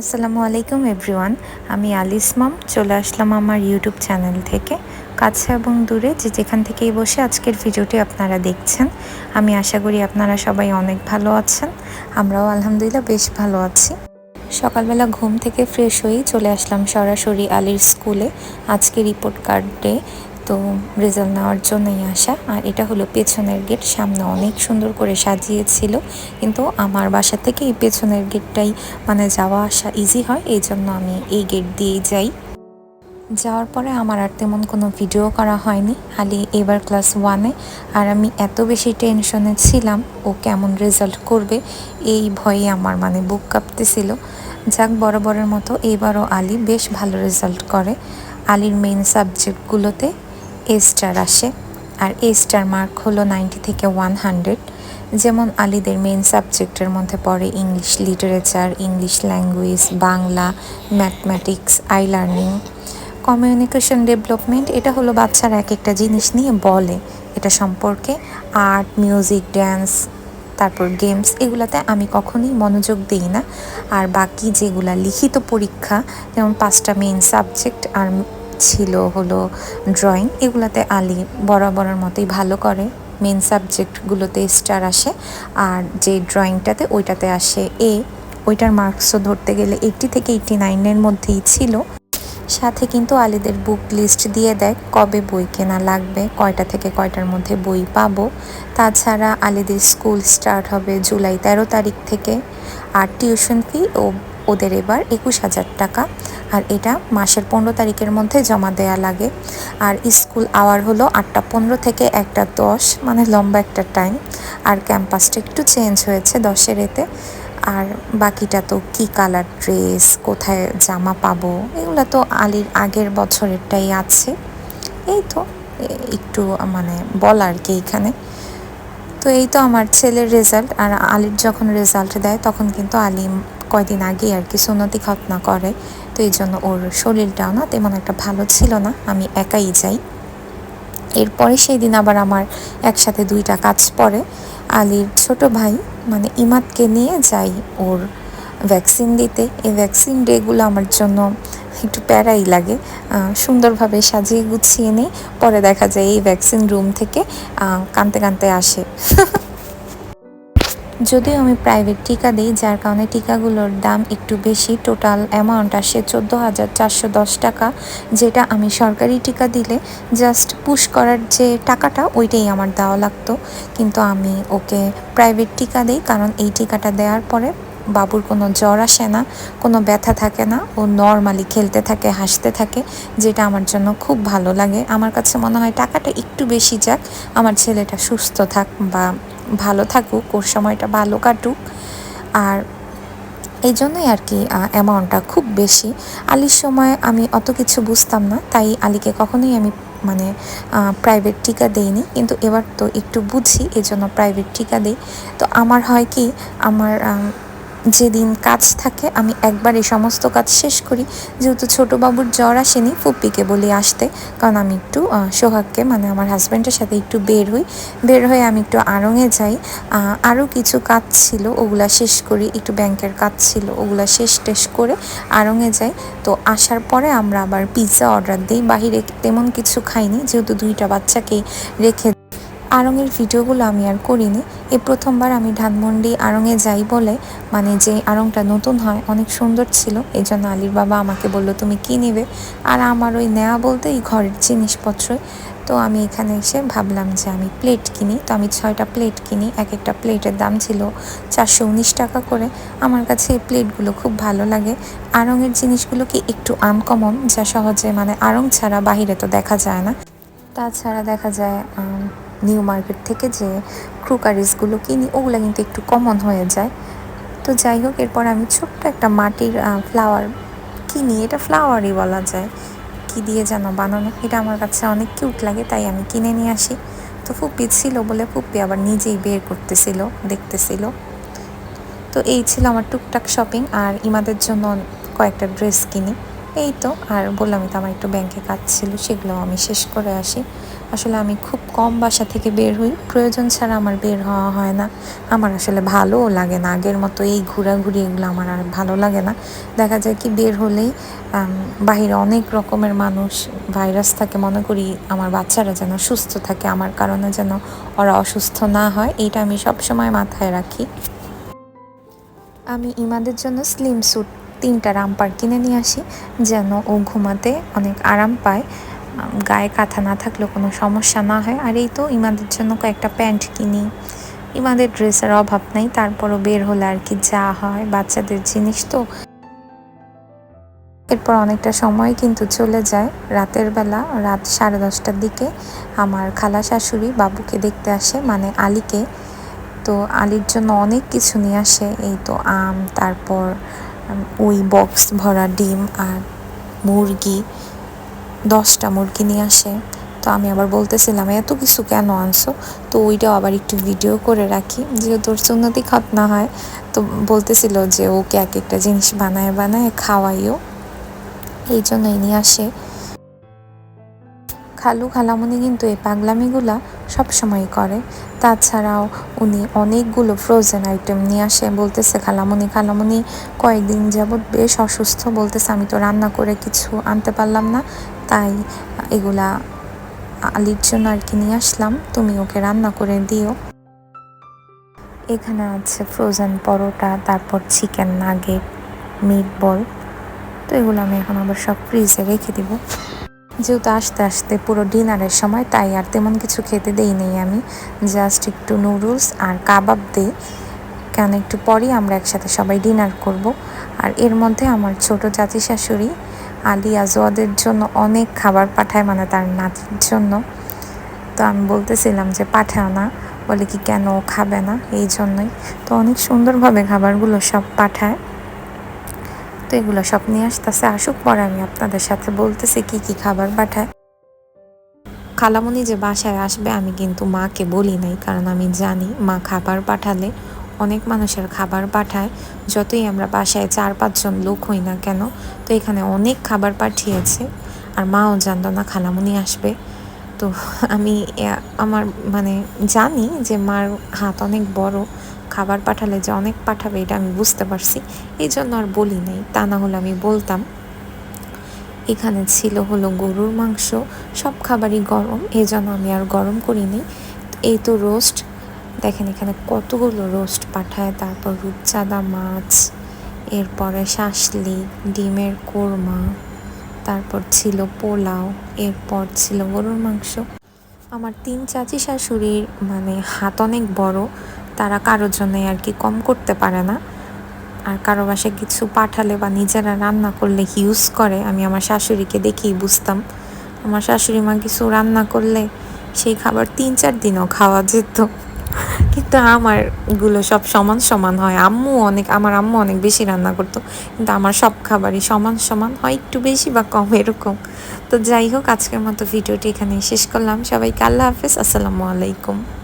আসসালামু আলাইকুম এভরিওয়ান, আমি আলিস মাম, চলে আসলাম আমার ইউটিউব চ্যানেল থেকে। কাছে এবং দূরে যে যেখান থেকেই বসে আজকের ভিডিওটি আপনারা দেখছেন, আমি আশা করি আপনারা সবাই অনেক ভালো আছেন, আমরাও আলহামদুলিল্লাহ বেশ ভালো আছি। সকালবেলা ঘুম থেকে ফ্রেশ হয়েই চলে আসলাম সরাসরি আলির স্কুলে আজকে রিপোর্ট কার্ড ডে তো রেজাল্ট নেওয়ার জন্যই আসা। আর এটা হলো পেছনের গেট সামনে অনেক সুন্দর করে সাজিয়েছিল। কিন্তু আমার বাসা থেকে এই পেছনের গেটটাই মানে যাওয়া আসা ইজি হয়, এই জন্য আমি এই গেট দিয়েই যাই। যাওয়ার পরে আমার আর তেমন কোনো ভিডিও করা হয়নি আলি এবার ক্লাস ওয়ানে আর আমি এত বেশি টেনশনে ছিলাম, ও কেমন রেজাল্ট করবে, এই ভয়ে আমার মানে বুক কাঁপতেছিল। যাক, বরাবরের মতো এবারও আলি বেশ ভালো রেজাল্ট করে। আলির মেইন সাবজেক্টগুলোতে এ স্টার আসে, আর এ স্টার মার্ক হলো নাইনটি থেকে ওয়ান হান্ড্রেড যেমন আলিদের মেইন সাবজেক্টের মধ্যে পড়ে English literature English language Bangla mathematics I learning communication development এটা হলো বাচ্চারা এক একটা জিনিস নিয়ে বলে। এটা সম্পর্কে আর্ট মিউজিক ড্যান্স তারপর গেমস এগুলাতে আমি কখনোই মনোযোগ দিই না। আর বাকি যেগুলা লিখিত পরীক্ষা, যেমন পাঁচটা মেইন সাবজেক্ট আর ছিল হলো ড্রয়িং এগুলাতে আলি বরাবরের মতোই ভালো করে মেন সাবজেক্টগুলোতে স্টার আসে আর যে ড্রয়িংটাতে ওইটাতে আসে এ ওইটার মার্কসও ধরতে গেলে এইটটি থেকে এইটটি নাইনের মধ্যেই ছিল। সাথে কিন্তু আলিদের বুক লিস্ট দিয়ে দেয় কবে বই কেনা লাগবে, কয়টা থেকে কয়টার মধ্যে বই পাবো। তাছাড়া আলিদের স্কুল স্টার্ট হবে জুলাই তেরো তারিখ থেকে। আর টিউশন ফি ও ওদের এবার একুশ হাজার টাকা। আর এটা মাসের পনেরো তারিখের মধ্যে জমা দেয়া লাগে। আর স্কুল আওয়ার হলো আটটা পনেরো থেকে একটা দশ মানে লম্বা একটা টাইম। আর ক্যাম্পাসটা একটু চেঞ্জ হয়েছে দশের এতে। আর বাকিটা তো কি কালার ড্রেস, কোথায় জামা পাবো, এগুলো তো আলির আগের বছরেরটাই আছে। এই তো একটু মানে বলার কি এখানে তো এই তো আমার ছেলের রেজাল্ট আর আলির যখন রেজাল্ট দেয়, তখন কিন্তু আলি কয়দিন আগে আর কি সুনতি খতনা করে, তো এই জন্য ওর শরীরটাও না তেমন একটা ভালো ছিল না, আমি একাই যাই। এরপরে সেই দিন আবার আমার একসাথে দুইটা কাজ পড়ে। আলীর ছোট ভাই মানে ইমাদকে নিয়ে যাই ওর ভ্যাকসিন দিতে। এই ভ্যাকসিন ডেগুলো আমার জন্য একটু প্যারাই লাগে। সুন্দরভাবে সাজিয়ে গুছিয়ে নিই। পরে দেখা যায় এই ভ্যাকসিন রুম থেকে কানতে কানতে আসে। যদিও আমি প্রাইভেট টিকা দিই, যার কারণে টিকাগুলোর দাম একটু বেশি। টোটাল অ্যামাউন্ট আসে চোদ্দ হাজার চারশো দশ টাকা, যেটা আমি সরকারি টিকা দিলে জাস্ট পুশ করার যে টাকাটা, ওইটাই আমার দেওয়া লাগতো। কিন্তু আমি ওকে প্রাইভেট টিকা দিই, কারণ এই টিকাটা দেওয়ার পরে বাবুর কোনো জ্বর আসে না, কোনো ব্যথা থাকে না, ও নর্মালি খেলতে থাকে, হাসতে থাকে, যেটা আমার জন্য খুব ভালো লাগে। আমার কাছে মনে হয় টাকাটা একটু বেশি যাক, আমার ছেলেটা সুস্থ থাক বা ভালো থাকুক, ওর সময়টা ভালো কাটুক। আর এই জন্যই আর কি অ্যামাউন্টটা খুব বেশি। আলির সময় আমি অত কিছু বুঝতাম না, তাই আলিকে কখনোই আমি মানে প্রাইভেট টিকা দেইনি। কিন্তু এবার তো একটু বুঝি, এজন্য প্রাইভেট টিকা দিই। তো আমার হয় কি, আমার যেদিন কাজ থাকে, আমি একবার এই সমস্ত কাজ শেষ করি। যেহেতু ছোটো বাবুর জ্বর আসেনি, ফুপ্পিকে বলি আসতে, কারণ আমি একটু সোহাগকে মানে আমার হাজব্যান্ডের সাথে একটু বের হই। বের হয়ে আমি একটু আড়ঙে যাই। আরও কিছু কাজ ছিল, ওগুলা শেষ করি, একটু ব্যাংকের কাজ ছিল, ওগুলা শেষ টেস করে আড়ঙে যাই। তো আসার পরে আমরা আবার পিৎজা অর্ডার দিই। বাহিরে তেমন কিছু খাইনি, যেহেতু দুইটা বাচ্চাকে রেখে আড়ঙের ভিডিওগুলো আমি আর করিনি। এই প্রথমবার আমি ধানমন্ডি আড়ঙে যাই বলে মানে যে আড়ংটা নতুন হয়, অনেক সুন্দর ছিল। এই জন্য আলির বাবা আমাকে বলল, তুমি কী নিবে? আর আমার ওই নেওয়া বলতে এই ঘরের জিনিসপত্রই তো আমি এখানে এসে ভাবলাম যে আমি প্লেট কিনি। তো আমি ছয়টা প্লেট কিনি। এক একটা প্লেটের দাম ছিল চারশো উনিশ টাকা করে। আমার কাছে এই প্লেটগুলো খুব ভালো লাগে। আড়ঙের জিনিসগুলো কি একটু আনকমন যা সহজে মানে আড়ং ছাড়া বাহিরে তো দেখা যায় না। তাছাড়া দেখা যায় নিউ মার্কেট থেকে যে ক্রুকারিজগুলো কিনি, ওগুলো কিন্তু একটু কমন হয়ে যায়। তো যাই হোক, এরপর আমি ছোট্ট একটা মাটির ফ্লাওয়ার কিনি। এটা ফ্লাওয়ারই বলা যায়। কি দিয়ে যেন বানানো? এটা আমার কাছে অনেক কিউট লাগে, তাই আমি কিনে নিয়ে আসি। তো ফুপ্পি ছিল বলে ফুপ্পি আবার নিজেই বের করতেছিল, দেখতেছিল। তো এই ছিল আমার টুকটাক শপিং আর ইমাদের জন্য কয়েকটা ড্রেস কিনি। এই তো, আর বললামই তো আমার একটু ব্যাংকে কাজ ছিল সেগুলো আমি শেষ করে আসি। আসলে আমি খুব কম বাসা থেকে বের হই। প্রয়োজন ছাড়া আমার বের হওয়া হয় না। আমার আসলে ভালোও লাগে না। আগের মতো এই ঘোরাঘুরি এগুলো আমার আর ভালো লাগে না। দেখা যায় কি বের হলেই বাহিরে অনেক রকমের মানুষ, ভাইরাস থাকে, মনে করি আমার বাচ্চারা যেন সুস্থ থাকে, আমার কারণে যেন ওরা অসুস্থ না হয়, এইটা আমি সবসময় মাথায় রাখি। আমি ইমাদের জন্য স্লিম স্যুট তিনটা রামপার কিনে নিয়ে আসি, যেন ও ঘুমাতে অনেক আরাম পায়। গায়ে কাঁথা না থাকলেও কোনো সমস্যা না হয়। আর এই তো ইমাদের জন্য কয়েকটা প্যান্ট কিনি। ইমাদের ড্রেসের অভাব নেই, তারপরও বের হলে আর কি যা হয়, বাচ্চাদের জিনিস তো। এরপর অনেকটা সময় কিন্তু চলে যায়। রাতের বেলা, রাত সাড়ে দশটার দিকে আমার খালা শাশুড়ি বাবুকে দেখতে আসে মানে আলীকে। তো আলীর জন্য অনেক কিছু নিয়ে আসে, এই তো আম, তারপর ওই বক্স ভরা ডিম আর মুরগি। দশটা মুরগি নিয়ে আসে। তো আমি আবার বলতেছিলাম, এত কিছু কেন আনছো? তো ওইটাও আবার একটু ভিডিও করে রাখি। যেহেতু ওর সুন্নতি না হয়, তো বলতেছিল যে ওকে এক একটা জিনিস বানায় বানায় খাওয়াইও। এই জন্যই নিয়ে আসে। খালু খালামুনি কিন্তু এই পাগলামিগুলা সবসময় করে। তাছাড়াও উনি অনেকগুলো ফ্রোজেন আইটেম নিয়ে আসে, বলতেছে, খালামুনি খালামুনি, কয়েকদিন যাবৎ বেশ অসুস্থ। বলতেছে, আমি তো রান্না করে কিছু আনতে পারলাম না, তাই এগুলা আলির জন্য আর কি নিয়ে আসলাম। তুমি ওকে রান্না করে দিও। এখানে আছে ফ্রোজেন পরোটা, তারপর চিকেন নাগেট মিট বল তো এগুলো আমি এখন আবার সব ফ্রিজে রেখে দিব। যেহেতু আস্তে আস্তে পুরো ডিনারের সময়, তাই আর তেমন কিছু খেতে দেই নেই আমি। জাস্ট একটু নুডলস আর কাবাব দিই। কেন একটু পরেই আমরা একসাথে সবাই ডিনার করব। আর এর মধ্যে আমার ছোট চাচি শাশুড়ি আলী আজওয়াদের জন্য অনেক খাবার পাঠায় মানে তার নাতির জন্য। তো আমি বলতেছিলাম যে পাঠাও না, বলে কি কেন খাবে না? এই জন্যই। তো অনেক সুন্দরভাবে খাবারগুলো সব পাঠায়। এগুলো সব নিয়ে আসতেছে। আসুক পরে আমি আপনাদের সাথে বলতেছি কি কি খাবার পাঠায়। খালামুনি যে বাসায় আসবে আমি কিন্তু মাকে বলি নাই, কারণ আমি জানি মা খাবার পাঠালে অনেক মানুষের খাবার পাঠায়। যতই আমরা বাসায় চার পাঁচজন লোক হই না কেন, তো এখানে অনেক খাবার পাঠিয়েছে। আর মাও জানতো না খালামুনি আসবে। তো আমি আমার মানে জানি যে মার হাত অনেক বড় খাবার পাঠালে যে অনেক পাঠাবে, এটা আমি বুঝতে পারছি। এই জন্য আর বলি নাই, তা না হলে আমি বলতাম। এখানে ছিল হলো গরুর মাংস, সব খাবারই গরম, এই জন্য আমি আর গরম করিনি। এই তো রোস্ট, দেখেন এখানে কতগুলো রোস্ট পাঠায়, তারপর রূপচাঁদা মাছ, এরপরে শাসলি, ডিমের কোরমা, তারপর ছিল পোলাও, এরপর ছিল গরুর মাংস। আমার তিন চাচি শাশুড়ির মানে হাত অনেক বড় তারা কারোর জন্য আর কি কম করতে পারে না। আর কারও বাসায় কিছু পাঠালে বা নিজেরা রান্না করলে ইউজ করে, আমি আমার শাশুড়িকে দেখেই বুঝতাম। আমার শাশুড়ি মা কিছু রান্না করলে সেই খাবার তিন চার দিনও খাওয়া যেত। কিন্তু আমারগুলো সব সমান সমান হয়। আম্মু অনেক, আমার আম্মু অনেক বেশি রান্না করতো। কিন্তু আমার সব খাবারই সমান সমান হয়, একটু বেশি বা কম এরকম। তো যাই হোক, আজকের মতো ভিডিওটি এখানে শেষ করলাম। সবাইকে আল্লাহ হাফেজ। আসসালামু আলাইকুম।